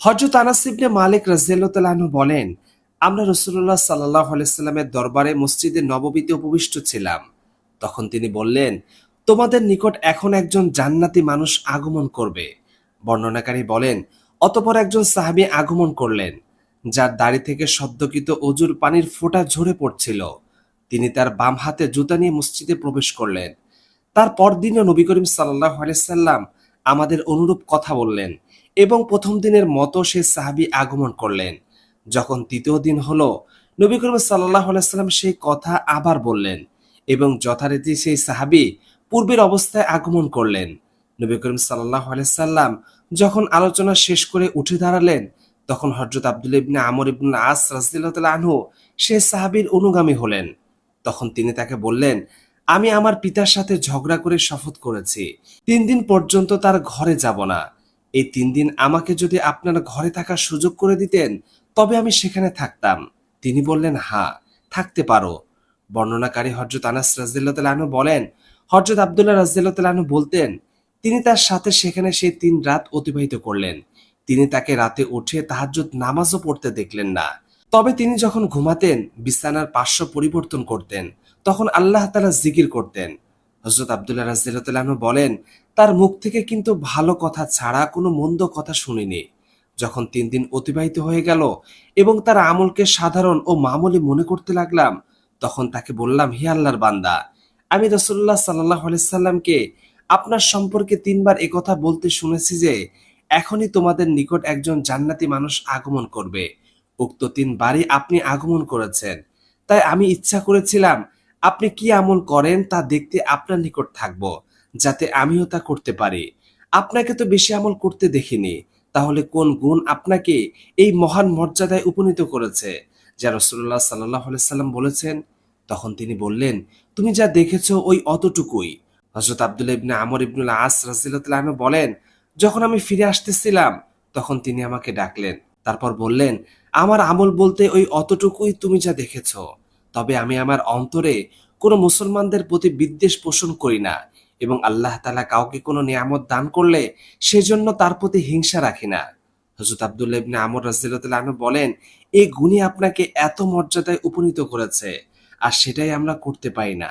হজরত আনাস ইবনে মালিক রাজিয়াল্লাহু বলেন, আমরা রসুল্লাহ সাল্লাহ আলাইস্লামের দরবারে মসজিদে নববীতে উপবিষ্ট ছিলাম। তখন তিনি বললেন, তোমাদের নিকট এখন একজন জান্নাতি মানুষ আগমন করবে। বর্ণনাকারী বলেন, অতপর একজন সাহাবী আগমন করলেন, যার দাড়ি থেকে সদ্যকৃত অজুর পানির ফোঁটা ঝরে পড়ছিল। তিনি তার বাম হাতে জুতা নিয়ে মসজিদে প্রবেশ করলেন। তার পরদিনও নবী করিম সাল্লাহ আলাইসাল্লাম আমাদের অনুরূপ কথা বললেন। এবং প্রথম দিনের মতো সে সাহাবী আগমন করলেন। যখন তৃতীয় দিন হলো, নবী করিম সাল্লাহ আলাইসাল্লাম সেই কথা আবার বললেন এবং যথারীতি সেই সাহাবী পূর্বের অবস্থায় আগমন করলেন। নবী করিম সাল্লাহ আলাইসাল্লাম যখন আলোচনা শেষ করে উঠে দাঁড়ালেন, তখন হজরত আব্দুল ইবনে আমর ইবনুল আস রাজিল্লাহ আনহু সে সাহাবীর অনুগামী হলেন। তখন তিনি তাকে বললেন, আমি আমার পিতার সাথে ঝগড়া করে শপথ করেছি। তিন দিন পর্যন্ত তার ঘরে যাব না। এই তিন দিন আমাকে যদি আপনার ঘরে থাকার সুযোগ করে দিতেন, তবে আমি সেখানে থাকতাম। তিনি বললেন, হা, থাকতে পারো। বর্ণনাকারী হজরত আনাস রাজিল্লাহ বলেন হজরত আবদুল্লাহ রাজিল্লাহ বলতেন, তিনি তার সাথে সেখানে সেই তিন রাত অতিবাহিত করলেন। তিনি তাকে রাতে উঠে তাহাজ্জুদ নামাজও পড়তে দেখলেন না। তবে তিনি যখন ঘুমাতেন, বিছানার পার্শ্ব পরিবর্তন করতেন। তখন আল্লাহ তালা জিকির করতেন। হজরত আবদুল্লাহ রাজিল্লাহ বলেন, তার মুখ থেকে কিন্তু ভালো কথা ছাড়া কোনো মন্দ কথা শুনিনি। যখন তিন দিন অতিবাহিত হয়ে গেল এবং তার আমলকে সাধারণ ও মামুলি মনে করতে লাগলাম, তখন তাকে বললাম, হে আল্লাহর বান্দা, আমি রসুল্লাহ সাল্লাহ সাল্লামকে আপনার সম্পর্কে তিনবার একথা বলতে শুনেছি যে, এখনই তোমাদের নিকট একজন জান্নাতি মানুষ আগমন করবে। উক্ত তিন বারই আপনি আগমন করেছেন। তাই আমি ইচ্ছা করেছিলাম আপনি কি আমল করেন তা দেখতে আপনার নিকট থাকব, যাতে আমিও তা করতে পারি। আপনাকে তো বেশি আমল করতে দেখিনি, তাহলে কোন গুণ আপনাকে এই মহান মর্যাদায় উপনীত করেছে? যা রসুল্লাহ সাল্লাহ সাল্লাম বলেছেন, তখন তিনি বললেন, তুমি যা দেখেছ ওই অতটুকুই। হজরত আবদুল্লাহ ইবনে আমর ইবনুল আস রাজিল্লাহ বলেন, যখন আমি ফিরে আসতেছিলাম, তখন তিনি আমাকে ডাকলেন। তারপর বললেন, আমার আমল বলতে ওই অতটুকুই তুমি যা দেখেছ। তবে আমি আমার অন্তরে কোনো মুসলমানদের প্রতি বিদ্বেষ পোষণ করি না এবং আল্লাহ তালা কাউকে কোনো নিয়ামত দান করলে সেজন্য তার প্রতি হিংসা রাখি না। হজরত আবদুল্লাহ ইবনে আমর রাজিল্লাহ বলেন, এই গুণই আপনাকে এত মর্যাদায় উপনীত করেছে, আর সেটাই আমরা করতে পারি না।